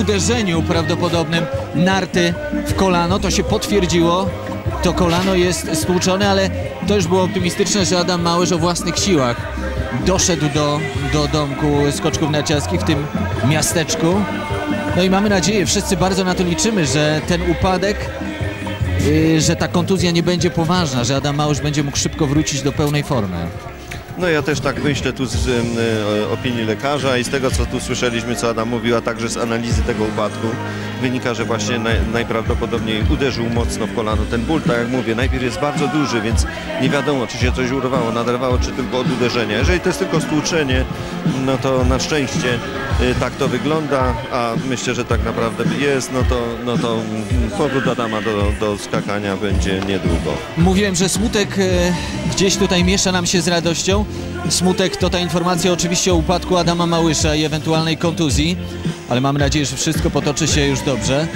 uderzeniu prawdopodobnym narty w kolano. To się potwierdziło. To kolano jest stłuczone, ale to już było optymistyczne, że Adam Małysz o własnych siłach doszedł do, do domku skoczków narciarskich w tym miasteczku. No i mamy nadzieję, wszyscy bardzo na to liczymy, że ten upadek, yy, że ta kontuzja nie będzie poważna, że Adam Małysz będzie mógł szybko wrócić do pełnej formy. No ja też tak myślę tu z e, opinii lekarza i z tego, co tu słyszeliśmy, co Adam mówił, a także z analizy tego upadku, wynika, że właśnie naj, najprawdopodobniej uderzył mocno w kolano. Ten ból, tak jak mówię, najpierw jest bardzo duży, więc nie wiadomo, czy się coś urwało, naderwało, czy tylko od uderzenia. Jeżeli to jest tylko stłuczenie, no to na szczęście y, tak to wygląda, a myślę, że tak naprawdę jest, no to, no to mm, powrót Adama do, do skakania będzie niedługo. Mówiłem, że smutek e, gdzieś tutaj miesza nam się z radością. Smutek to ta informacja oczywiście o upadku Adama Małysza i ewentualnej kontuzji, ale mamy nadzieję, że wszystko potoczy się już dobrze.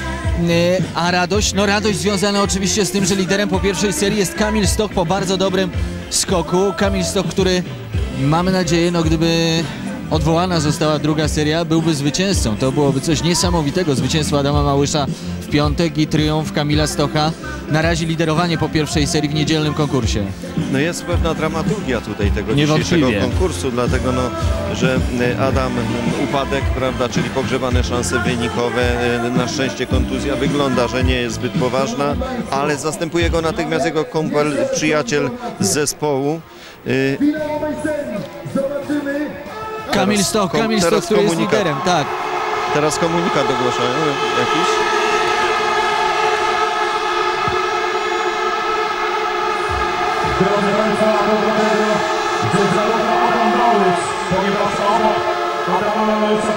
E, A radość? No radość związana oczywiście z tym, że liderem po pierwszej serii jest Kamil Stoch po bardzo dobrym skoku. Kamil Stoch, który mamy nadzieję, no gdyby odwołana została druga seria, byłby zwycięzcą. To byłoby coś niesamowitego. Zwycięstwo Adama Małysza w piątek i triumf Kamila Stocha na razie liderowanie po pierwszej serii w niedzielnym konkursie. No jest pewna dramaturgia tutaj tego dzisiejszego konkursu, dlatego no, że y, Adam upadek, prawda, czyli pogrzebane szanse wynikowe, y, na szczęście kontuzja wygląda, że nie jest zbyt poważna, ale zastępuje go natychmiast jego kumpel, przyjaciel z zespołu. Kamil Stoch, kom- Kamil teraz Stoch, który jest komunikat. liderem, tak. Teraz komunikat ogłaszają jakiś. Drodzy Państwo, załoga Adam Małysz, ponieważ obok Adama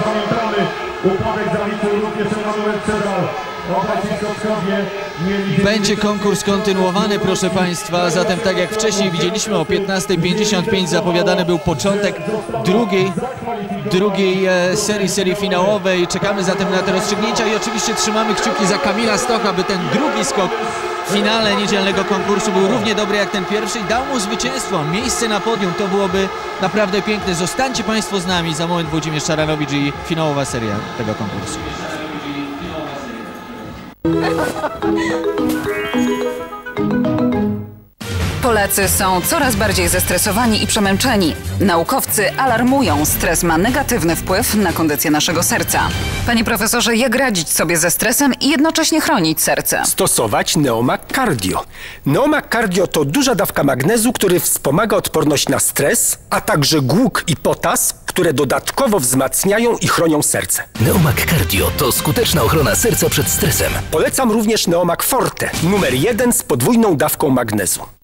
pamiętamy, upadek zaliczył Będzie konkurs kontynuowany, proszę Państwa. Zatem, tak jak wcześniej widzieliśmy, o 15.55 zapowiadany był początek drugiej, drugiej e, serii, serii finałowej. Czekamy zatem na te rozstrzygnięcia i oczywiście trzymamy kciuki za Kamila Stocha, by ten drugi skok w finale niedzielnego konkursu był równie dobry jak ten pierwszy i dał mu zwycięstwo. Miejsce na podium to byłoby naprawdę piękne. Zostańcie Państwo z nami. Za moment Włodzimierz Szaranowicz i finałowa seria tego konkursu. Polacy są coraz bardziej zestresowani i przemęczeni. Naukowcy alarmują, stres ma negatywny wpływ na kondycję naszego serca. Panie profesorze, jak radzić sobie ze stresem i jednocześnie chronić serce? stosować Neomak Cardio. Neomak Cardio to duża dawka magnezu, który wspomaga odporność na stres, a także głuk i potas, które dodatkowo wzmacniają i chronią serce. Neomak Cardio to skuteczna ochrona serca przed stresem. Polecam również Neomak Forte, numer jeden z podwójną dawką magnezu.